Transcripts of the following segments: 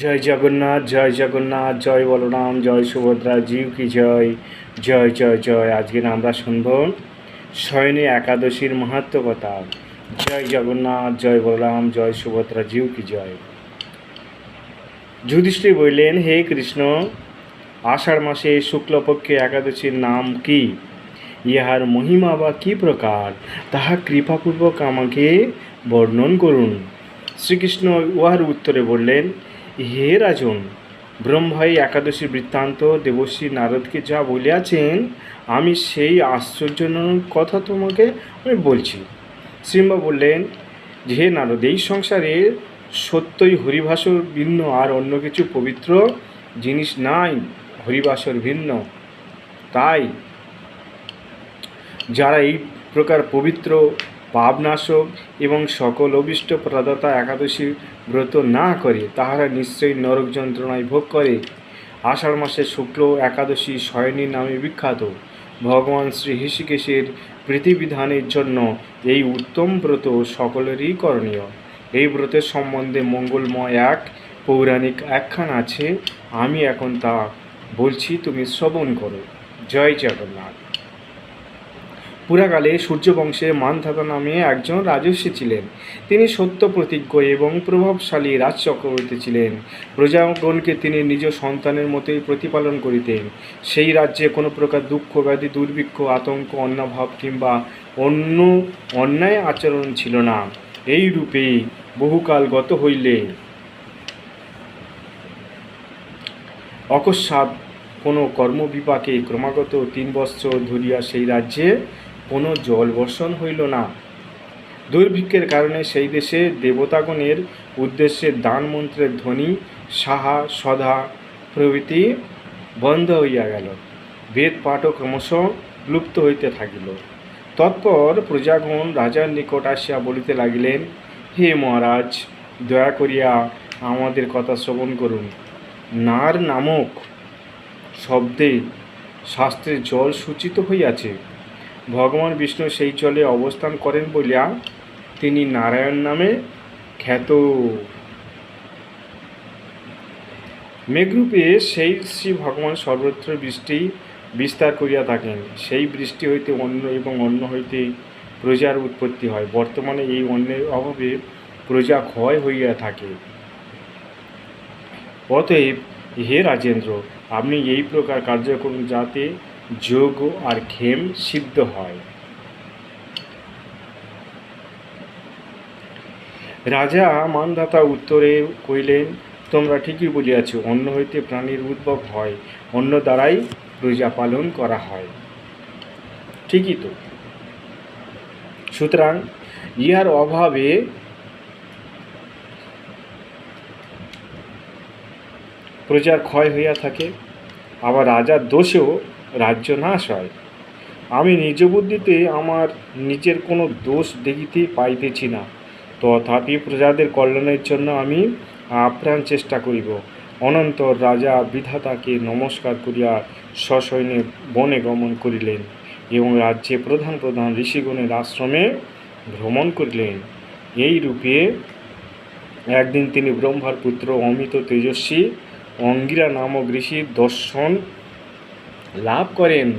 জয় জগন্নাথ জয় জগন্নাথ, জয় বলরাম, জয় সুভদ্রা, জিউ কি জয়? জয় জয় জয়। আজকে আমরা শুনব শয়নে একাদশীর মাহাত্ম কথা জয় জগন্নাথ, জয় বলরাম, জয় সুভদ্রা, জিউ কি জয়? যুধিষ্ঠির বললেন, হে কৃষ্ণ, আষাঢ় মাসে শুক্লপক্ষে একাদশীর নাম কি? ইহার মহিমা বা কি প্রকার? তাহা কৃপাপূর্বক আমাকে বর্ণন করুন। শ্রীকৃষ্ণ উহার উত্তরে বললেন হে রাজন, ব্রহ্মাই একাদশী বৃত্তান্ত দেবশ্রী নারদকে যা বলিয়াছেন, আমি সেই আশ্চর্যজনক কথা তোমাকে আমি বলছি। শ্রীম্বা বললেন যে হে নারদ, এই সংসারে সত্যই হরিভাসর ভিন্ন আর অন্য কিছু পবিত্র জিনিস নাই হরিবাসর ভিন্ন। তাই যারা এই প্রকার পবিত্র পাবনাশক এবং সকল অভিষ্ট প্রদাতা একাদশী ব্রত না করে তাহারা নিশ্চয়ই নরক যন্ত্রণায় ভোগ করে। আষাঢ় মাসে শুক্ল একাদশী শয়নী নামে বিখ্যাত। ভগবান শ্রী হৃষিকেশের প্রীতিবিধানের জন্য এই উত্তম ব্রত সকলেরই করণীয়। এই ব্রতের সম্বন্ধে মঙ্গলময় এক পৌরাণিক একখান আছে, আমি এখন তা বলছি, তুমি শ্রবণ করো। জয় জগন্নাথ। পুরাকালে সূর্যবংশে মানধাতা নামে একজন রাজস্বী ছিলেন। তিনি সত্য প্রতিজ্ঞ এবং প্রভাবশালী রাজচক্রবর্তী ছিলেন। প্রজাগণকে তিনি নিজ সন্তানের মতোই প্রতিপালন করিতেন। সেই রাজ্যে কোনো প্রকার দুঃখ, ব্যাধি, দুর্ভিক্ষ, আতঙ্ক, অন্নভাব কিংবা অন্য অন্যায় আচরণ ছিল না। এই রূপে বহুকাল গত হইলে অকস্মাৎ কোনো কর্মবিপাকে ক্রমাগত তিন বৎসর ধরিয়া সেই রাজ্যে কোনো জল বর্ষণ হইল না। দুর্ভিক্ষের কারণে সেই দেশে দেবতাগণের উদ্দেশ্যে দান মন্ত্রের ধ্বনি, সাহা, সধা প্রভৃতি বন্ধ হইয়া গেল। বেদ পাঠও ক্রমশ লুপ্ত হইতে থাকিল। তৎপর প্রজাগণ রাজার নিকট আসিয়া বলিতে লাগিলেন, হে মহারাজ, দয়া করিয়া আমাদের কথা শ্রবণ করুন। নার নামক শব্দে শাস্ত্রে জল সূচিত হইয়াছে। ভগবান বিষ্ণু সেই জলে অবস্থান করেন বলিয়া তিনি নারায়ণ নামে খ্যাত। মেঘরূপে সেই শ্রী ভগবান সর্বত্র বৃষ্টি বিস্তার করিয়া থাকেন। সেই বৃষ্টি হইতে অন্য এবং অন্য হইতে প্রজার উৎপত্তি হয়। বর্তমানে এই অন্যের অভাবে প্রজা ক্ষয় হইয়া থাকে। অতএব হে রাজেন্দ্র, আপনি এই প্রকার কার্য করুন যাতে যোগ আর ক্ষেম সিদ্ধ হয়। রাজা মানদাতা উত্তরে কইলেন তোমরা ঠিকই বলিয়াছ অন্য হইতে প্রাণীর উদ্ভব হয়, অন্য দ্বারাই প্রজা পালন করা হয়। ঠিকই তো। সুতরাং ইহার অভাবে প্রজার ক্ষয় হইয়া থাকে, আবার রাজার দোষেও রাজ্য নাশ হয়। আমি নিজ বুদ্ধিতে আমার নিজের কোনো দোষ দেখিতে পাইতেছি না। তথাপি প্রজাদের কল্যাণের জন্য আমি আপ্রাণ চেষ্টা করিব। অনন্তর রাজা বিধাতাকে নমস্কার করিয়া সসৈন্যে বনে গমন করিলেন এবং রাজ্যে প্রধান প্রধান ঋষিগণের আশ্রমে ভ্রমণ করিলেন। এই রূপে একদিন তিনি ব্রহ্মার পুত্র অমিত তেজস্বী অঙ্গিরা নামক ঋষির দর্শন লাভ করেন।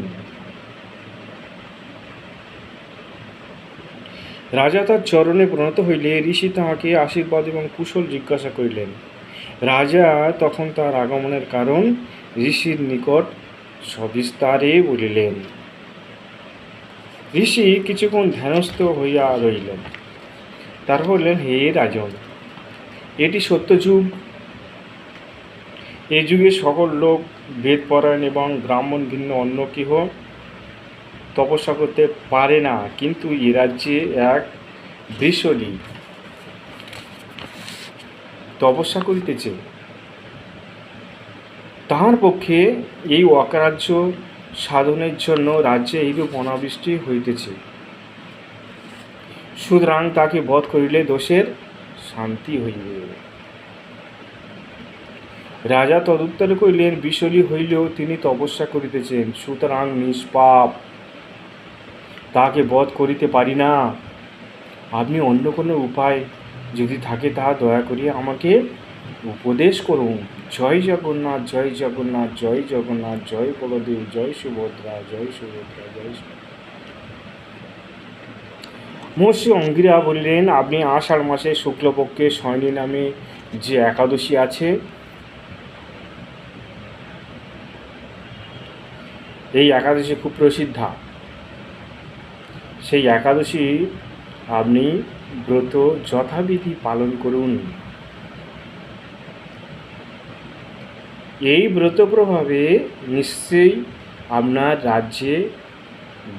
রাজা তার চরণে প্রণত হইলে ঋষি তাহাকে আশীর্বাদ এবং কুশল জিজ্ঞাসা করিলেন। রাজা তখন তার আগমনের কারণ ঋষির নিকট সবিস্তারে বলিলেন। ঋষি কিছুক্ষণ ধ্যানস্থ হইয়া রইলেন। তারপর বললেন, হে রাজন, এটি সত্যযুগ। এই যুগে সকল লোক বেদপরায়ণ এবং ব্রাহ্মণ ভিন্ন অন্য কেহ তপস্যা করতে পারে না, কিন্তু এ রাজ্যে এক বৃষলি তপস্যা করিতেছে। তাহার পক্ষে এই অকার্য সাধনের জন্য রাজ্যে এইরূপ অনাবৃষ্টি হইতেছে। সুতরাং তাকে বধ করিলে দোষের শান্তি হইবে। রাজা তদুত্তরে কইলেন বিশলী হইলেও তিনি তপস্যা করিতেছেন। সুতরাং নিষ্পাপ। তাহাকে বধ করিতে পারি না। আপনি অন্য কোনো উপায় যদি থাকে তাহা দয়া করিয়া আমাকে উপদেশ করুন। জয় জগন্নাথ জয় জগন্নাথ জয় জগন্নাথ, জয় বলদেব, জয় সুভদ্রা জয় সুভদ্রা, জয় মহর্ষি অঙ্গিরা বললেন, আপনি আষাঢ় মাসে শুক্লপক্ষে শয়নী নামে যে একাদশী আছে এই একাদশী খুব প্রসিদ্ধা। সেই একাদশী আপনি ব্রত যথাবিধি পালন করুন। এই ব্রত প্রভাবে নিশ্চয়ই আপনার রাজ্যে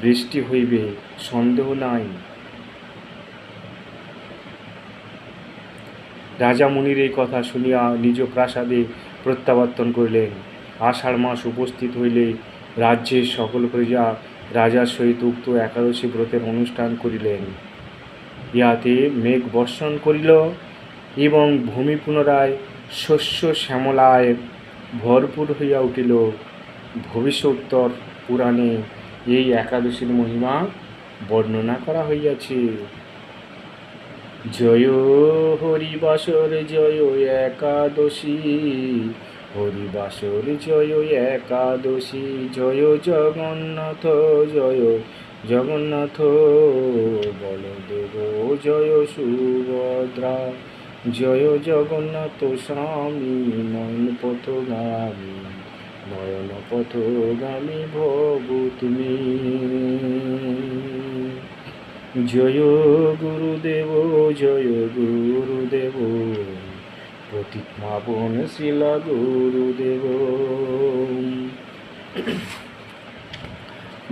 বৃষ্টি হইবে, সন্দেহ নাই। রাজা মুনির এই কথা শুনিয়া নিজ প্রাসাদে প্রত্যাবর্তন করিলেন। আষাঢ় মাস উপস্থিত হইলে রাজ্যের সকল প্রজা রাজার সহিত উক্ত একাদশী ব্রতের অনুষ্ঠান করিলেন। ইহাতে মেঘ বর্ষণ করিল এবং ভূমি পুনরায় শস্য শ্যামলায় ভরপুর হইয়া উঠিল। ভবিষ্যোত্তর পুরাণে এই একাদশীর মহিমা বর্ণনা করা হইয়াছে। জয় হরিবাসর জয় একাদশী। হরিবাসর জয় একাদশী, জয় জগন্নাথ জয় জগন্নাথ। বলদেব জয় সুভদ্রা, জয় জগন্নাথ স্বামী, নয়ন পথগামী নয়ন পথগামী ভব তুমি। জয় গুরুদেব জয় গুরুদেব। প্রতিমা বন শিলা গুরুদেব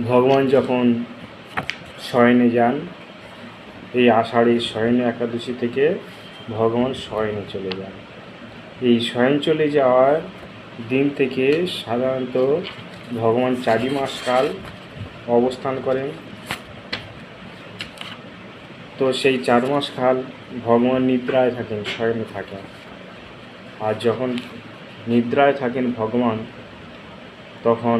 ভগবান যখন শয়নে যান, এই আষাঢ়ের শয়নে একাদশী থেকে ভগবান শয়নে চলে যান। এই শয়ন চলে যাওয়ার দিন থেকে সাধারণত ভগবান চারি মাস কাল অবস্থান করেন। তো সেই চার মাস কাল ভগবান নিদ্রায় থাকেন, শয়নে থাকেন। আর যখন নিদ্রায় থাকেন ভগবান তখন